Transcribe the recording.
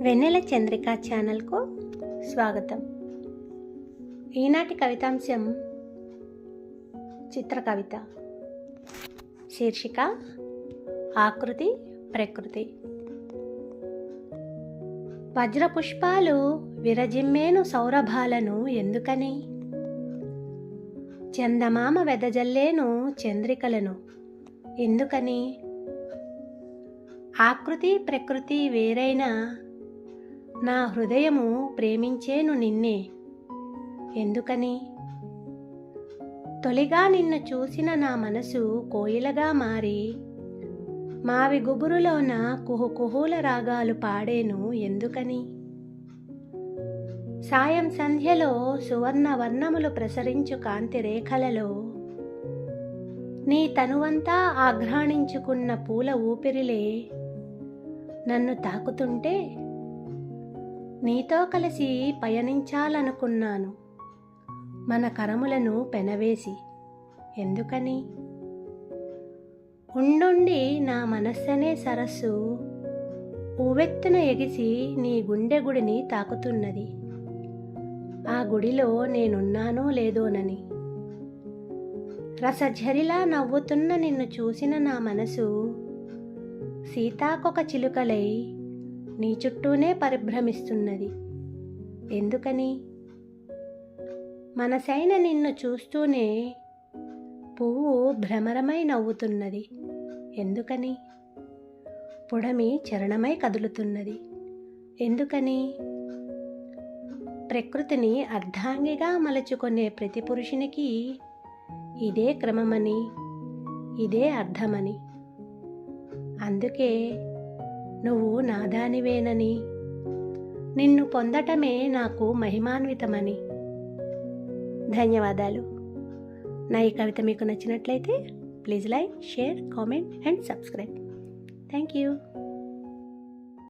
వెన్నెల చంద్రిక ఛానల్కు స్వాగతం. ఈనాటి కవితాంశం చిత్ర కవిత. శీర్షిక ఆకృతి ప్రకృతి. వజ్రపుష్పాలు విరజిమ్మేను సౌరభాలను ఎందుకని? చందమామ వెదజల్లేను చంద్రికలను ఎందుకని? ఆకృతి ప్రకృతి వేరైనా నా హృదయము ప్రేమించేను నిన్నే. ఎందుకని? తొలిగా నిన్ను చూసిన నా మనసు కోయిలగా మారి మావి గుబురులోన కుహు కుహుల రాగాలు పాడేను ఎందుకని? సాయం సంధ్యలో సువర్ణ వర్ణములు ప్రసరించు కాంతి రేఖలలో నీ తనువంతా ఆఘ్రాణించుకున్న పూల ఊపిరిలే నన్ను తాకుతుంటే నీతో కలిసి పయనించాలనుకున్నాను. మన కరములను పెనవేసి. ఎందుకని? ఉండుండి నా మనస్సనే సరస్సు. ఊవెత్తున ఎగిసి నీ గుండె గుడిని తాకుతున్నది. ఆ గుడిలో నేనున్నానో లేదోనని. రసఝరిలా నవ్వుతున్న నిన్ను చూసిన నా మనసు సీతాకొక చిలుకలై నీ చుట్టూనే పరిభ్రమిస్తున్నది. ఎందుకని? మనసైన నిన్ను చూస్తూనే పువ్వు భ్రమరమై నవ్వుతున్నది. ఎందుకని? పొడమి చరణమై కదులుతున్నది. ఎందుకని? ప్రకృతిని అర్ధాంగిగా మలుచుకునే ప్రతి పురుషునికి ఇదే క్రమమని ఇదే అర్థమని. అందుకే నువ్వు నాదానివేనని. నిన్ను పొందటమే నాకు మహిమాన్వితమని. ధన్యవాదాలు. నా ఈ కవిత మీకు నచ్చినట్లయితే please like share comment and subscribe. Thank you.